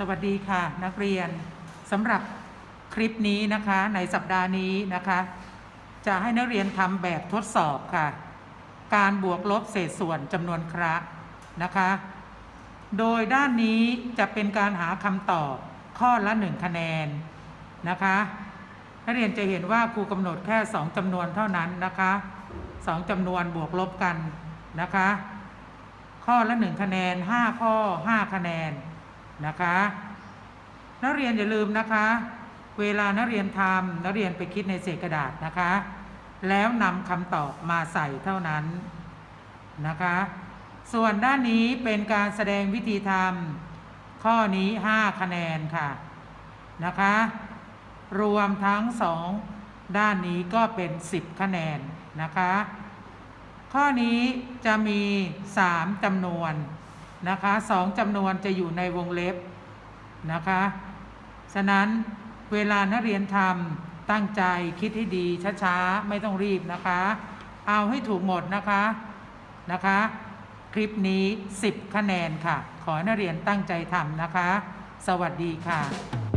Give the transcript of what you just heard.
สวัสดีค่ะ นักเรียนสำหรับคลิปนี้นะคะในสัปดาห์นี้นะคะ จะให้นักเรียนทำแบบทดสอบค่ะ การบวกลบเศษส่วนจำนวนคระนะคะ โดยด้านนี้จะเป็นการหาคำตอบข้อละหนึ่งคะแนนนะคะนักเรียนจะเห็นว่าครูกำหนดแค่ 2จำนวนเท่านั้นนะคะสองจำนวนบวกลบกันนะคะ ข้อละ 1 คะแนน 5 ข้อ 5 คะแนน นะคะ นักเรียนอย่าลืมนะคะ เวลานักเรียนทำนักเรียนไปคิดในเศษกระดาษนะคะ แล้วนำคำตอบมาใส่เท่านั้นนะคะ ส่วนด้านนี้เป็นการแสดงวิธีทำข้อนี้ 5 คะแนนค่ะนะคะ รวมทั้งสองด้านนี้ก็เป็น 10 คะแนนนะคะ ข้อนี้จะมี 3จำนวน นะคะสองจำนวนจะอยู่ในวงเล็บนะคะ ฉะนั้นเวลานักเรียนทำตั้งใจคิดให้ดีช้าๆ ไม่ต้องรีบนะคะ เอาให้ถูกหมดนะคะนะคะ คลิปนี้ 10 คะแนนค่ะ ขอให้นักเรียนตั้งใจทำนะคะ สวัสดีค่ะ